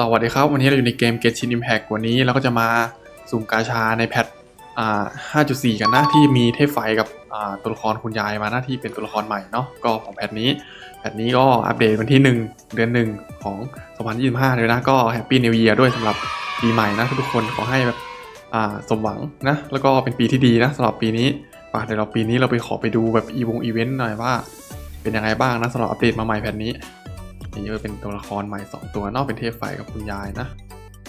สวัสดีครับ วันนี้เราอยู่ในเกม Get Chin Impact วันนี้เราก็จะมาสุ่มกาชาในแพทอ่า5.4 กันนะ ที่มีเทพไฟกับอ่าตัวละครคุณยายมาหน้าที่เป็นตัวละครใหม่เนาะก็ของแพทนี้ แพทนี้ก็อัปเดตวันที่ 1 เดือน 1 ของ 2025 เลยนะ ก็แฮปปี้นิว e ย r ด้วยสำหรับปีใหม่นะทุกคนขอให้แบบอ่าสมหวังนะ แล้วก็เป็นปีที่ดีนะสำหรับปีนี้ไปเดี๋ยวเราปีนี้เราไปขอไปดูแบบอีวงอีเวนต์หน่อยว่า เป็นยังไงบ้างนะสำหรับอัปเดตมาใหม่แพทนี้ นี่ก็เป็นตัวละครใหม่ 2 ตัวนอกเป็นเทพไฟกับคุณยายนะ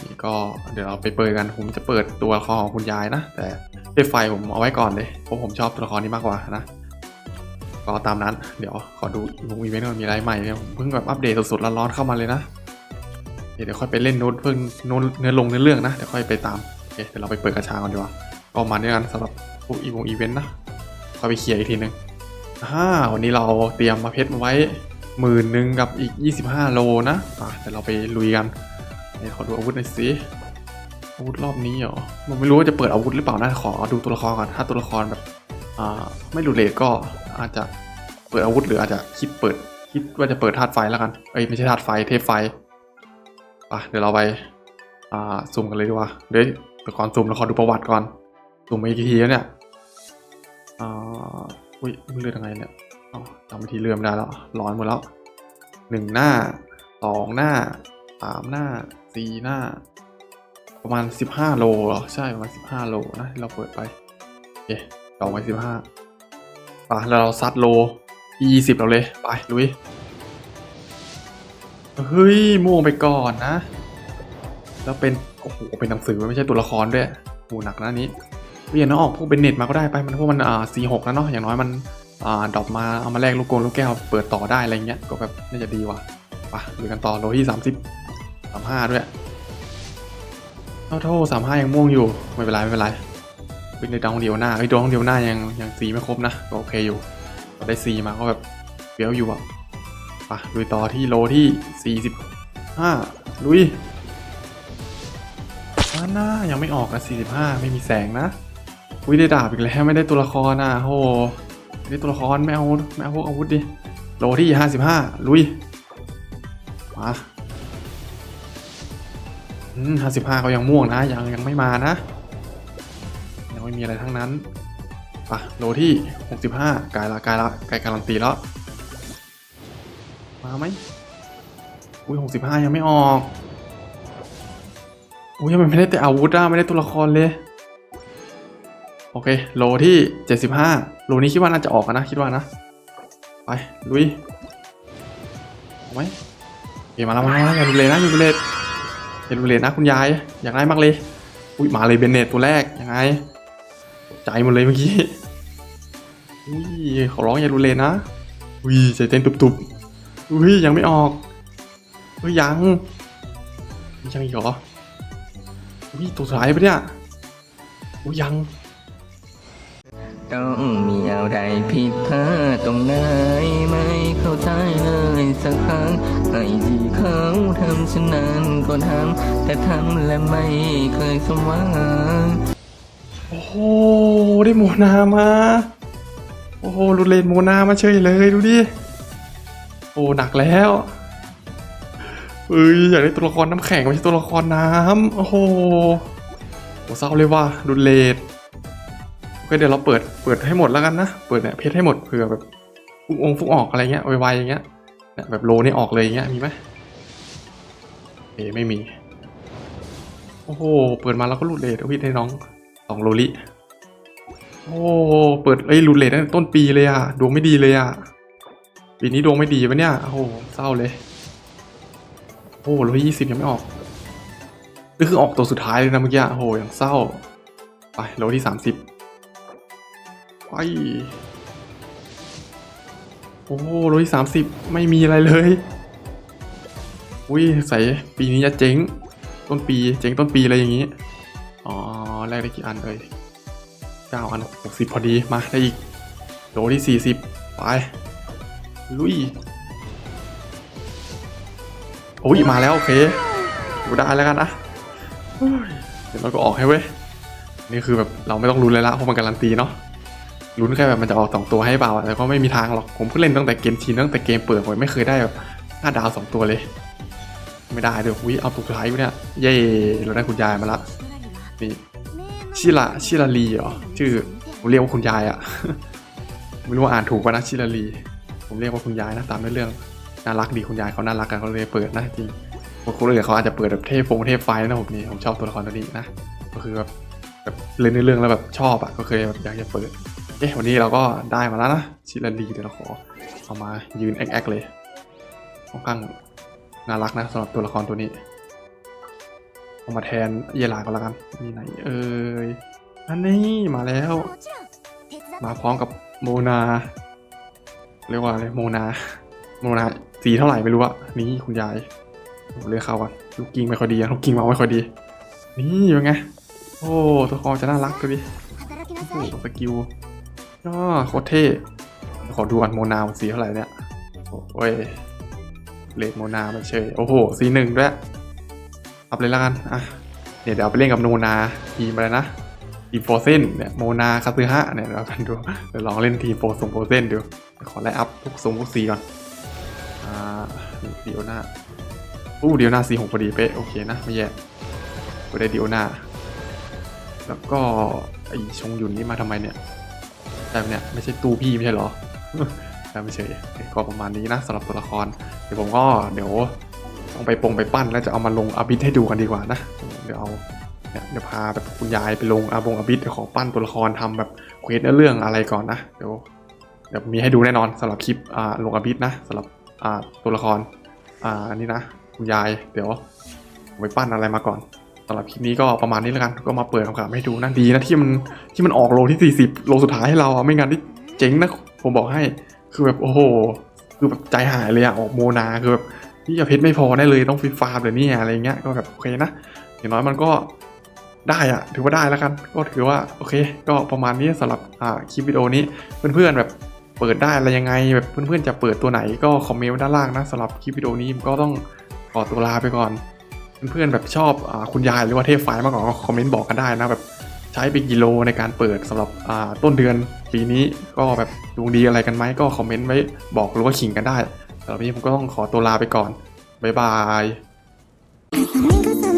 นี่ก็เดี๋ยวเราไปเปิดกันผมจะเปิดตัวละครของคุณยายนะ แต่เทพไฟผมเอาไว้ก่อนเลยเพราะผมชอบตัวละครนี้มากกว่านะก็ตามนั้นเดี๋ยวขอดูวงอีเวนต์มันมีอะไรใหม่เนี่ยผมเพิ่งแบบอัปเดตสดๆร้อนๆเข้ามาเลยนะเดี๋ยวค่อยไปเล่นโน้ตเพิ่งโน้ตเนื้อลงเนื้อเรื่องนะเดี๋ยวค่อยไปตามโอเคเดี๋ยวเราไปเปิดกระชาก่อนดีกว่าก็มาด้วยกันสำหรับพวกอีวงอีเวนต์นะค่อยไปเคลียร์อีกทีนึงอ่าวันนี้เราเตรียมมาเพชรมาไว้ หมื่นหนึ่งกับอีก 25 โลนะอะเดี๋ยวเราไปลุยกันเดี๋ยวขอดูอาวุธหน่อยสิอาวุธรอบนี้เหรอผมไม่รู้ว่าจะเปิดอาวุธหรือเปล่านะขอดูตัวละครก่อนถ้าตัวละครแบบอ่าไม่ดูเลทก็อาจจะเปิดอาวุธหรืออาจจะคิดเปิดคิดว่าจะเปิดธาตุไฟแล้วกันเอ้ยไม่ใช่ธาตุไฟเทพไฟอะเดี๋ยวเราไปอ่าซูมกันเลยดีกว่าเดี๋ยวแต่ก่อนซูมเราขอดูประวัติก่อนซูมมาอีกทีแล้วเนี่ยอ่าอุ้ยมันเลือดยังไงเนี่ย จำวิธีเลื่อมได้แล้ว ร้อนหมดแล้วหนึ่งหน้าสองหน้าสามหน้าสี่หน้า ประมาณสิบห้าโลเหรอ ใช่ ประมาณสิบห้าโลนะเราเปิดไปโอเคต่อไปสิบห้าป่ะแล้วเราซัดโลยี่สิบเราเลย ไปลุย เฮ้ย ม่วงไปก่อนนะ แล้วเป็น โอ้โห เป็นหนังสือไม่ใช่ตัวละครด้วยโหหนักนะนี้เวียนออกพวกเบนเน็ตมาก็ได้ไปมันพวกมันอ่า C6 แล้วเนาะอย่างน้อยมัน อ่าดรอปมาเอามาแลกลูกโกงลูกแก้วเปิดต่อได้อะไรเงี้ยก็แบบน่าจะดีว่ะไปดูกันต่อโลที่30 35ด้วยเท่าโทษ35ยังม่วงอยู่ไม่เป็นไรไม่เป็นไรเป็นในดวงเดียวหน้าไอ้ยดวงเดียวหน้ายังยังซีไม่ครบนะก็โอเคอยู่ก็ได้ซีมาก็แบบเฟี้ยวอยู่อะไปลุยต่อที่โลที่ 45 ลุยอาหน้ายังไม่ออกนะ45 ไม่มีแสงนะ อุ้ยได้ดาบอีกแล้วไม่ได้ตัวละครนะโห ไม่ตัวละครไม่เอาไม่เอาพวกอาวุธดิโลที่55ลุย มาอืม55เขายังม่วงนะ ยังยังไม่มานะ ยังไม่มีอะไรทั้งนั้นไปะโลที่65กลายละกลายละกลายการันตีแล้ว มาไหมอุ้ยหกสิบห้ายังไม่ออกอุ้ยยังไม่ได้แต่อาวุธอะไม่ได้ตัวละครเลย เค โลที่เจ็ดสิบห้าโลนี้คิดว่าน่าจะออกนะ คิดว่านะ ไปลุยเอาไหมโอเคมาแล้วมาแล้วอย่าดูเลยนะอย่าดูเลยอย่าดูเลยนะคุณยาย อยากได้มากเลย อุ้ยมาเลยเบนเนตตัวแรกยังไงใจหมดเลยเมื่อกี้อุ้ยขอร้องอย่าดูเลยนะอุ้ยใจเต้นตุบๆอุ้ยยังไม่ออกเฮ้ยยังยังอีกเหรออุ้ยตัวสุดท้ายปะเนี่ยอุ้ยยัง ต้องมีอะไรผิดพลาดตรงไหนไม่เข้าใจเลยสักครั้งไอ้ที่เขาทำฉันนั้นก็ทำแต่ทำและไม่เคยสมหวังโอ้โหได้โมนามาโอ้โหรุนเลนโมนามาเฉยเลยดูดิโอ้หนักแล้วเอ้ยอยากได้ตัวละครน้ำแข็งไม่ใช่ตัวละครน้ำโอ้โหโหเศร้าเลยว่ะรุนเลน โอเคเดี๋ยวเราเปิดเปิดให้หมดแล้วกันนะ เปิดเนี่ยเพชรให้หมดเผื่อแบบฟุกองฟุกออกอะไรเงี้ยไวๆอย่างเงี้ยเนี่ยแบบโลนี่ออกเลยอย่างเงี้ยมีไหมเอไม่มี โอ้โหเปิดมาแล้วก็รูดเลทพี่ให้น้องสองโลลิโอ้เปิดเอ้รูดเลทตั้งต้นปีเลยอะดวงไม่ดีเลยอะปีนี้ดวงไม่ดีปะเนี่ยโอ้โหเศร้าเลยโอ้โหโลยี่สิบยังไม่ออกนี่คือออกตัวสุดท้ายเลยนะเมื่อกี้โอ้โหยังเศร้าไปโลที่สามสิบ ไปโอ้โหโลที่สามสิบไม่มีอะไรเลย อุ้ยใส่ปีนี้จะเจ๊ง ต้นปี เจ๊งต้นปีอะไรอย่างนี้ อ๋อแรกได้กี่อันเอ่ยเก้าอันหกสิบพอดี มาได้อีกโลที่สี่สิบไป ลุย โอ้ย มาแล้ว โอเคกูได้แล้วกันนะเดี๋ยวเราก็ออกให้เว้ย นี่คือแบบเราไม่ต้องลุ้นเลยละเพราะมันการันตีเนาะ ลุ้นแค่แบบมันจะออกสองตัวให้เปล่าแต่ก็ไม่มีทางหรอกผมเพิ่งเล่นตั้งแต่เกมชินตั้งแต่เกมเปิดผมไม่เคยได้แบบห้าดาวสองตัวเลย ไม่ได้เดี๋ยววิเอาถูกท้ายวเนี่ยเย่เราได้คุณยายมาละนี่ชิระชิราลีเหรอชื่อผมเรียกว่าคุณยายอะไม่รู้ว่าอ่านถูกป่ะนะชิราลีผมเรียกว่าคุณยายนะตามในเรื่องน่ารักดีคุณยายเขาน่ารักกันเขาเลยเปิดนะจริงคนอื่นเขาอาจจะเปิดแบบเทพฟงเทพไฟนะผมนี่ผมชอบตัวละครตัวนี้นะก็คือแบบแบบเล่นในเรื่องแล้วแบบชอบอะก็เคยแบบอยากจะเปิด เอ๊ะวันนี้เราก็ได้มาแล้วนะชิลารีเดี๋ยวเราขอเอามายืนแอคๆเลยค่อนข้างน่ารักนะสำหรับตัวละครตัวนี้เอามาแทนเยลาก็แล้วกันมีไหนเอ่ยอันนี้มาแล้ว มาพร้อมกับโมนา เรียกว่าอะไรโมนาโมนาสีเท่าไหร่ไม่รู้อะนี่คุณยายเลือกเขาก่อนลูกกิ้งไม่ค่อยดีลูกกิ้งมาไม่ค่อยดี นี่เป็นไง โอ้ตัวละครจะน่ารักตัวดิโอ้สกิล ย่อโคตรเท่ขอดูอันโมนาสีเท่าไหร่เนี่ย โอ้ยเลดโมนามาเฉย โอ้โหสีหนึ่งด้วยอัพเลยละกัน อะเดี๋ยวเดี๋ยวเอาไปเล่นกับโนนาทีมอะไรนะ ทีมโฟเซนเนี่ยโมนาคาซึฮะเนี่ยเรากันดู เดี๋ยวลองเล่นทีมโฟสงโฟเซนดู ขอไล่อัพทุกทรงทุกสีก่อน อ่าเดียวหน้าอู้เดียวหน้าสีหกพอดีเป๊ะโอเคนะไม่แย่ก็ได้เดียวหน้า แล้วก็ไอชงหยุนนี่มาทำไมเนี่ย แต่เนี่ยไม่ใช่ตู้พี่ไม่ใช่หรอแต่ไม่ใช่ก็ประมาณนี้นะสำหรับตัวละคร เดี๋ยวผมก็เดี๋ยวต้องไปปรงไปปั้นแล้วจะเอามาลงอาบิทให้ดูกันดีกว่านะ เดี๋ยวเอาเดี๋ยวพาแบบคุณยายไปลงอาบงอาบิทเดี๋ยวขอปั้นตัวละครทำแบบเควสเนื้อเรื่องอะไรก่อนนะเดี๋ยวเดี๋ยวมีให้ดูแน่นอนสำหรับคลิปอ่าลงอาบิทนะสำหรับอ่าตัวละครอ่าอันนี้นะ คุณยายเดี๋ยวไปปั้นอะไรมาก่อน สำหรับคลิปนี้ก็ประมาณนี้แล้วกัน ก็มาเปิดคำถามให้ดูนะดีนะที่มันที่มันออกโลที่ 40 โลสุดท้ายให้เราอะไม่งั้นที่เจ๋งนะผมบอกให้คือแบบโอ้โห คือแบบใจหายเลยอะออกโมนาคือแบบนี่จะเพชรไม่พอได้เลยต้องฟิฟาร์มเลยเนี่อะไรเงี้ยก็แบบโอเคนะอย่างน้อยมันก็ได้อะถือว่าได้แล้วกันก็ถือว่าโอเค ก็ประมาณนี้สำหรับอ่าคลิปวิดีโอนี้เพื่อนๆแบบเปิดได้อะไรยังไงแบบเพื่อนๆจะเปิดตัวไหนก็คอมเมนต์ด้านล่างนะสำหรับคลิปวิดีโอนี้ก็ต้องขอตัวลาไปก่อน เพื่อนๆแบบชอบอคุณยายหรือว่าเทพไฟมากกว่าก็คอมเมนต์บอกกันได้นะแบบใช้ไปกิโลในการเปิดสำหรับต้นเดือนปีนี้ก็แบบดวงดีอะไรกันไหมก็คอมเมนต์ไว้บอกหรือว่าขิงกันได้แต่รันนี้ผมก็ต้องขอตัวลาไปก่อนบ๊ายบาย